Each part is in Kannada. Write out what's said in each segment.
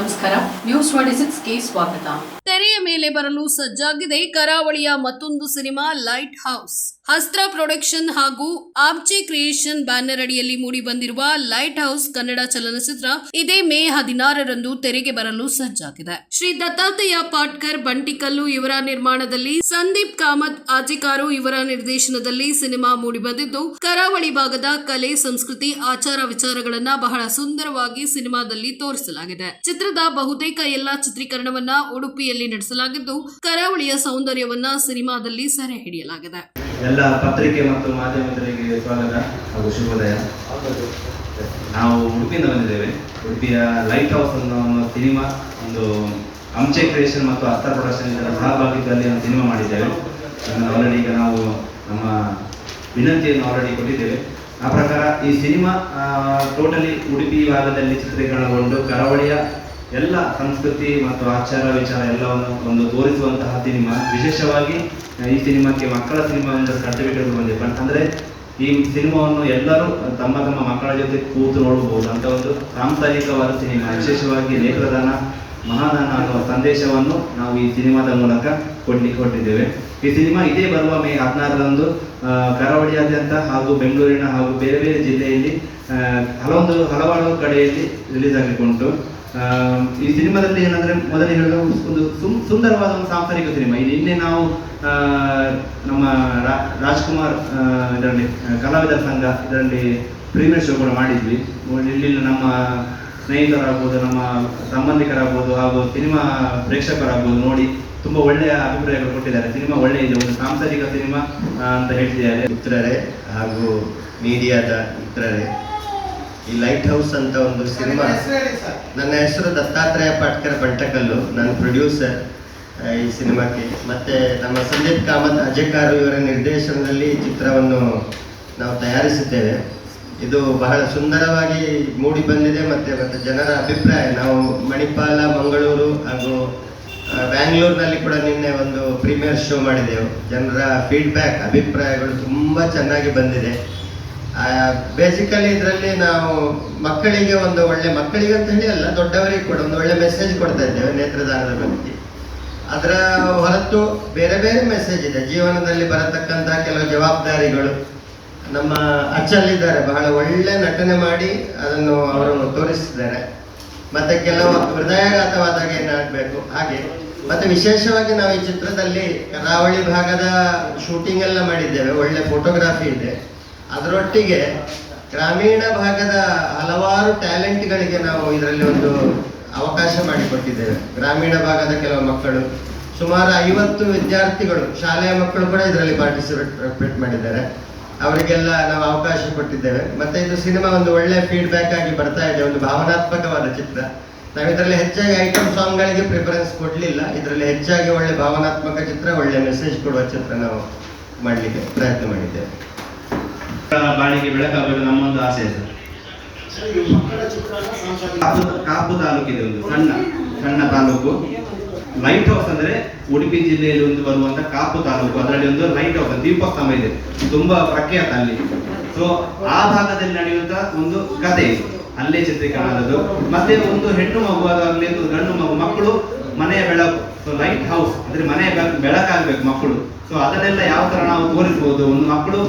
ನಮಸ್ಕಾರ. ನ್ಯೂಸ್ ಟ್ವೆಂಟಿ ಸಿಕ್ಸ್ಗೆ ಸ್ವಾಗತ. ತೆರೆಯ ಮೇಲೆ ಬರಲು ಸಜ್ಜಾಗಿದೆ ಕರಾವಳಿಯ ಮತ್ತೊಂದು cinema light house Astra production ಹಾಗೂ ಆಬ್ಜೆ ಕ್ರಿಯೇಷನ್ ಬ್ಯಾನರ್ ಅಡಿಯಲ್ಲಿ ಮೂಡಿ ಬಂದಿರುವ ಲೈಟ್ ಹೌಸ್ ಕನ್ನಡ ಚಲನಚಿತ್ರ ಇದೇ ಮೇ ಹದಿನಾರರಂದು ತೆರೆಗೆ ಬರಲು ಸಜ್ಜಾಗಿದೆ. ಶ್ರೀ ದತ್ತಾತ್ರೇಯ ಪಾಟ್ಕರ್, ಬಂಟಿಕಲ್ಲು ಇವರ ನಿರ್ಮಾಣದಲ್ಲಿ ಸಂದೀಪ್ ಕಾಮತ್ ಆಜಿಕಾರು ಇವರ ನಿರ್ದೇಶನದಲ್ಲಿ ಸಿನಿಮಾ ಮೂಡಿಬಂದಿದ್ದು ಕರಾವಳಿ ಭಾಗದ ಕಲೆ, ಸಂಸ್ಕೃತಿ, ಆಚಾರ ವಿಚಾರಗಳನ್ನ ಬಹಳ ಸುಂದರವಾಗಿ ಸಿನಿಮಾದಲ್ಲಿ ತೋರಿಸಲಾಗಿದೆ. ಚಿತ್ರದ ಬಹುತೇಕ ಎಲ್ಲಾ ಚಿತ್ರೀಕರಣವನ್ನ ಉಡುಪಿಯಲ್ಲಿ ನಡೆಸಲಾಗಿದ್ದು, ಕರಾವಳಿಯ ಸೌಂದರ್ಯವನ್ನ ಸಿನಿಮಾದಲ್ಲಿ ಸೆರೆ ಹಿಡಿಯಲಾಗಿದೆ. ಎಲ್ಲ ಪತ್ರಿಕೆ ಮತ್ತು ಮಾಧ್ಯಮದವರಿಗೆ ಸ್ವಾಗತ ಹಾಗೂ ಶುಭೋದಯ. ನಾವು ಉಡುಪಿಯಿಂದ ಬಂದಿದ್ದೇವೆ. ಉಡುಪಿಯ ಲೈಟ್ ಹೌಸ್ ಅನ್ನೋ ಒಂದು ಸಿನಿಮಾ, ಒಂದು ಅಂಚೆ ಕ್ರಿಯೇಷನ್ ಮತ್ತು ಅಸ್ತ ಪ್ರೊಡಕ್ಷನ್ ಇದರ ಸಹಭಾಗಿತ್ವದಲ್ಲಿ ಒಂದು ಸಿನಿಮಾ ಮಾಡಿದ್ದೇವೆ. ಆಲ್ರೆಡಿ ಈಗ ನಾವು ನಮ್ಮ ವಿನಂತಿಯನ್ನು ಆಲ್ರೆಡಿ ಕೊಟ್ಟಿದ್ದೇವೆ. ಆ ಪ್ರಕಾರ ಈ ಸಿನಿಮಾ ಟೋಟಲಿ ಉಡುಪಿ ಭಾಗದಲ್ಲಿ ಚಿತ್ರೀಕರಣಗೊಂಡು ಕರಾವಳಿಯ ಎಲ್ಲ ಸಂಸ್ಕೃತಿ ಮತ್ತು ಆಚಾರ ವಿಚಾರ ಎಲ್ಲವನ್ನು ಒಂದು ತೋರಿಸುವಂತಹ ಸಿನಿಮಾ. ವಿಶೇಷವಾಗಿ ಈ ಸಿನಿಮಾಕ್ಕೆ ಮಕ್ಕಳ ಸಿನಿಮಾ ಒಂದು ಸರ್ಟಿಫಿಕೇಟ್ ಬಂದಿದೆ. ಬಟ್ ಅಂದರೆ ಈ ಸಿನಿಮಾವನ್ನು ಎಲ್ಲರೂ ತಮ್ಮ ತಮ್ಮ ಮಕ್ಕಳ ಜೊತೆ ಕೂತು ನೋಡಬಹುದು ಅಂತ ಒಂದು ಸಾಂಸಾರಿಕವಾದ ಸಿನಿಮಾ. ವಿಶೇಷವಾಗಿ ನೇತ್ರದಾನ ಮಹಾದಾನ ಅನ್ನುವ ಸಂದೇಶವನ್ನು ನಾವು ಈ ಸಿನಿಮಾದ ಮೂಲಕ ಕೊಡ್ಲಿಕ್ಕೆ ಕೊಟ್ಟಿದ್ದೇವೆ. ಈ ಸಿನಿಮಾ ಇದೇ ಬರುವ ಮೇ ಹದಿನಾರರಂದು ಕರಾವಳಿಯಾದ್ಯಂತ ಹಾಗೂ ಬೆಂಗಳೂರಿನ ಹಾಗೂ ಬೇರೆ ಬೇರೆ ಜಿಲ್ಲೆಯಲ್ಲಿ ಹಲವೊಂದು ಹಲವಾರು ಕಡೆಯಲ್ಲಿ ರಿಲೀಸ್ ಆಗಲಿಕ್ಕೆ ಉಂಟು ಆ, ಈ ಸಿನಿಮಾದಲ್ಲಿ ಏನಂದ್ರೆ ಮೊದಲೇ ಹೇಳಿದ ಒಂದು ಸುಂದರವಾದ ಒಂದು ಸಾಂಸಾರಿಕ ಸಿನಿಮಾ. ಇದು ನಿನ್ನೆ ನಾವು ನಮ್ಮ ರಾಜ್ಕುಮಾರ್ ಇದರಲ್ಲಿ, ಕಲಾವಿದರ ಸಂಘ ಇದರಲ್ಲಿ ಪ್ರೀಮಿಯರ್ ಶೋ ಕೂಡ ಮಾಡಿದ್ವಿ. ಇಲ್ಲಿ ನಮ್ಮ ಸ್ನೇಹಿತರಾಗ್ಬೋದು, ನಮ್ಮ ಸಂಬಂಧಿಕರಾಗ್ಬೋದು, ಹಾಗೂ ಸಿನಿಮಾ ಪ್ರೇಕ್ಷಕರಾಗ್ಬೋದು ನೋಡಿ, ತುಂಬಾ ಒಳ್ಳೆಯ ಅಭಿಪ್ರಾಯಗಳು ಕೊಟ್ಟಿದ್ದಾರೆ. ಸಿನಿಮಾ ಒಳ್ಳೆ ಇದೆ, ಒಂದು ಸಾಂಸಾರಿಕ ಸಿನಿಮಾ ಅಂತ ಹೇಳ್ತಿದ್ದಾರೆ. ಮಿತ್ರರೇ ಹಾಗೂ ಮೀಡಿಯಾದ ಮಿತ್ರರೇ ಈ ಲೈಟ್ ಹೌಸ್ ಅಂತ ಒಂದು ಸಿನಿಮಾ. ನನ್ನ ಹೆಸರು ದತ್ತಾತ್ರೇಯ ಪಾಟ್ಕರ್ ಬಂಟಕಲ್ಲು ನನ್ನ ಪ್ರೊಡ್ಯೂಸರ್ ಈ ಸಿನಿಮಾಕ್ಕೆ. ಮತ್ತೆ ನಮ್ಮ ಸಂದೀಪ್ ಕಾಮತ್ ಅಜಕಾರು ಇವರ ನಿರ್ದೇಶನದಲ್ಲಿ ಚಿತ್ರವನ್ನು ನಾವು ತಯಾರಿಸಿದ್ದೇವೆ ಇದು ಬಹಳ ಸುಂದರವಾಗಿ ಮೂಡಿ ಬಂದಿದೆ ಮತ್ತೆ ಮತ್ತೆ ಜನರ ಅಭಿಪ್ರಾಯ. ನಾವು ಮಣಿಪಾಲ ಮಂಗಳೂರು ಹಾಗೂ ಬ್ಯಾಂಗ್ಳೂರ್ನಲ್ಲಿ ಕೂಡ ನಿನ್ನೆ ಒಂದು ಪ್ರೀಮಿಯರ್ ಶೋ ಮಾಡಿದೆವು. ಜನರ ಫೀಡ್ಬ್ಯಾಕ್ ಅಭಿಪ್ರಾಯಗಳು ತುಂಬ ಚೆನ್ನಾಗಿ ಬಂದಿದೆ. ಬೇಸಿಕಲಿ ಇದರಲ್ಲಿ ನಾವು ಮಕ್ಕಳಿಗೆ ಒಂದು ಒಳ್ಳೆ, ಮಕ್ಕಳಿಗೆ ಅಂತ ಹೇಳಿ ಅಲ್ಲ ದೊಡ್ಡವರಿಗೆ ಕೂಡ ಒಂದು ಒಳ್ಳೆ ಮೆಸೇಜ್ ಕೊಡ್ತಾ ಇದ್ದೇವೆ ನೇತ್ರದಾನದ ಬಗ್ಗೆ. ಅದರ ಹೊರತು ಬೇರೆ ಬೇರೆ ಮೆಸೇಜ್ ಇದೆ. ಜೀವನದಲ್ಲಿ ಬರತಕ್ಕಂತಹ ಕೆಲವು ಜವಾಬ್ದಾರಿಗಳು ನಮ್ಮ ಅಚ್ಚಲ್ಲಿದ್ದಾರೆ ಬಹಳ ಒಳ್ಳೆ ನಟನೆ ಮಾಡಿ ಅದನ್ನು ಅವರು ತೋರಿಸಿದ್ದಾರೆ. ಮತ್ತೆ ಕೆಲವು ಹೃದಯಾಘಾತವಾದಾಗ ಏನಾಗಬೇಕು, ಹಾಗೆ. ಮತ್ತೆ ವಿಶೇಷವಾಗಿ ನಾವು ಈ ಚಿತ್ರದಲ್ಲಿ ಕರಾವಳಿ ಭಾಗದ ಶೂಟಿಂಗ್ ಎಲ್ಲ ಮಾಡಿದ್ದೇವೆ. ಒಳ್ಳೆ ಫೋಟೋಗ್ರಾಫಿ ಇದೆ. ಅದರೊಟ್ಟಿಗೆ ಗ್ರಾಮೀಣ ಭಾಗದ ಹಲವಾರು ಟ್ಯಾಲೆಂಟ್ಗಳಿಗೆ ನಾವು ಇದರಲ್ಲಿ ಒಂದು ಅವಕಾಶ ಮಾಡಿಕೊಟ್ಟಿದ್ದೇವೆ. ಗ್ರಾಮೀಣ ಭಾಗದ ಕೆಲವು ಮಕ್ಕಳು, ಸುಮಾರು ಐವತ್ತು ವಿದ್ಯಾರ್ಥಿಗಳು, ಶಾಲೆಯ ಮಕ್ಕಳು ಕೂಡ ಇದರಲ್ಲಿ ಪಾರ್ಟಿಸಿಪೇಟ್ ಮಾಡಿದ್ದಾರೆ. ಅವರಿಗೆಲ್ಲ ನಾವು ಅವಕಾಶ ಕೊಟ್ಟಿದ್ದೇವೆ. ಮತ್ತೆ ಇದು ಸಿನಿಮಾ ಒಂದು ಒಳ್ಳೆ ಫೀಡ್ಬ್ಯಾಕ್ ಆಗಿ ಬರ್ತಾ ಇದೆ, ಒಂದು ಭಾವನಾತ್ಮಕವಾದ ಚಿತ್ರ. ನಾವು ಇದರಲ್ಲಿ ಹೆಚ್ಚಾಗಿ ಐಟಮ್ ಸಾಂಗ್ಗಳಿಗೆ ಪ್ರಿಫರೆನ್ಸ್ ಕೊಡಲಿಲ್ಲ. ಇದರಲ್ಲಿ ಹೆಚ್ಚಾಗಿ ಒಳ್ಳೆ ಭಾವನಾತ್ಮಕ ಚಿತ್ರ, ಒಳ್ಳೆ ಮೆಸೇಜ್ ಕೊಡುವ ಚಿತ್ರ ನಾವು ಮಾಡಲಿಕ್ಕೆ ಪ್ರಯತ್ನ ಮಾಡಿದ್ದೇವೆ. ಬಾಳಿಗೆ ಬೆಳಕಾಗಬೇಕು ನಮ್ಮೊಂದು ಆಸೆ ಸರ್ ಕಾಪು ತಾಲೂಕಿದೆ ಒಂದು ಸಣ್ಣ ಸಣ್ಣ ತಾಲೂಕು. ಲೈಟ್ ಹೌಸ್ ಅಂದ್ರೆ ಉಡುಪಿ ಜಿಲ್ಲೆಯಲ್ಲಿ ಒಂದು ಬರುವಂತ ಕಾಪು ತಾಲೂಕು. ಅದರಲ್ಲಿ ಒಂದು ಲೈಟ್ ಹೌಸ್ ದೀಪಸ್ತಂಭ ಇದೆ. ತುಂಬಾ ಪ್ರಖ್ಯಾತ ಅಲ್ಲಿ. ಸೊ ಆ ಭಾಗದಲ್ಲಿ ನಡೆಯುವಂತ ಒಂದು ಕಥೆ ಇದು. ಅಲ್ಲೇ ಚಿತ್ರೀಕರಣ ಆದದ್ದು ಮತ್ತೆ ಒಂದು ಹೆಣ್ಣು ಮಗು ಅದಾಗಲಿ ಒಂದು ಗಂಡು ಮಗು, ಮಕ್ಕಳು ಮನೆಯ ಬೆಳಕು. ಸೊ ಲೈಟ್ ಹೌಸ್ ಅಂದ್ರೆ ಮನೆಯ ಬೆಳಕಾಗಬೇಕು ಮಕ್ಕಳು. ಸೊ ಅದನ್ನೆಲ್ಲ ಯಾವ ತರ ನಾವು ತೋರಿಸಬಹುದು ಒಂದು ಮಕ್ಕಳು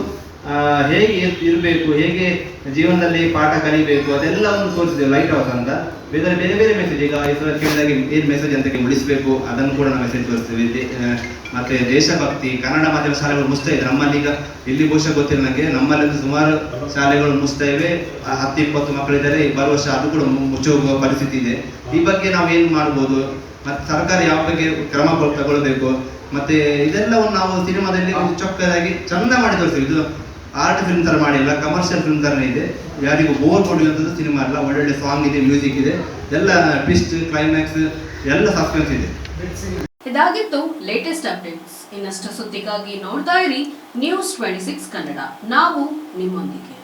ಹೇಗೆ ಇರಬೇಕು, ಹೇಗೆ ಜೀವನದಲ್ಲಿ ಪಾಠ ಕಲಿಬೇಕು, ಅದೆಲ್ಲ ಒಂದು ತೋರಿಸಿದೆ ಲೈಟ್ ಹೌಸ್ ಅಂತ. ಬೇರೆ ಬೇರೆ ಬೇರೆ ಮೆಸೇಜ್ ಈಗ ಈಶ್ವರ ಕೇಳಿದಾಗೆ ಏನ್ ಮೆಸೇಜ್ ಅಂತ ಉಳಿಸಬೇಕು ಅದನ್ನು ಕೂಡ ನಾವು ಮೆಸೇಜ್ ತೋರಿಸ್ತೀವಿ. ಮತ್ತೆ ದೇಶಭಕ್ತಿ, ಕನ್ನಡ ಮಾಧ್ಯಮ ಶಾಲೆಗಳು ಮುಸ್ತಾ ಇದೆ. ನಮ್ಮಲ್ಲಿ ಈಗ ಇಲ್ಲಿ ಬಹುಶಃ ಗೊತ್ತಿಲ್ಲ ನನಗೆ ನಮ್ಮಲ್ಲಿ ಸುಮಾರು ಶಾಲೆಗಳು ಮುಸ್ತಾ ಇವೆ. ಹತ್ತು, ಇಪ್ಪತ್ತು ಮಕ್ಕಳಿದ್ದಾರೆ. ಬರುವ ವರ್ಷ ಅದು ಕೂಡ ಮುಚ್ಚೋಗುವ ಮುಚ್ಚಿ ಪರಿಸ್ಥಿತಿ ಇದೆ. ಈ ಬಗ್ಗೆ ನಾವು ಏನು ಮಾಡ್ಬೋದು? ಮತ್ತೆ ಸರ್ಕಾರ ಯಾವ ಬಗ್ಗೆ ಕ್ರಮ ತಗೊಳ್ಬೇಕು? ಮತ್ತೆ ಇದೆಲ್ಲವನ್ನು ನಾವು ಸಿನಿಮಾದಲ್ಲಿ ಚೊಕ್ಕದಾಗಿ ಚಂದ ಮಾಡಿ ತೋರಿಸ್ತೀವಿ. ಇದು ಆರ್ಟ್ ಫಿಲ್ಮ್ ತರ ಮಾಡಿಲ್ಲ ಕಮರ್ಷಿಯಲ್ ಫಿಲ್ಮ್ ಥರನೇ ಇದೆ. ಯಾರಿಗೂ ಬೋರ್ ಕೊಡುವಂಥದ್ದು ಸಿನಿಮಾ ಅಲ್ಲ, ಒಳ್ಳೊಳ್ಳೆ ಸಾಂಗ್ ಇದೆ ಮ್ಯೂಸಿಕ್ ಇದೆ. ಎಲ್ಲ ಟ್ವಿಸ್ಟ್ ಕ್ಲೈಮ್ಯಾಕ್ಸ್ ಎಲ್ಲ ಸಸ್ಪೆನ್ಸ್ ಇದೆ. ಇದಾಗಿತ್ತು ಲೇಟೆಸ್ಟ್ ಅಪ್ಡೇಟ್ಸ್ ಇನ್ನಷ್ಟು ಸುದ್ದಿಗಾಗಿ ನೋಡ್ತಾ ಇರಿ ನ್ಯೂಸ್ ಟ್ವೆಂಟಿ ಸಿಕ್ಸ್ ಕನ್ನಡ ನಾವು ನಿಮ್ಮೊಂದಿಗೆ.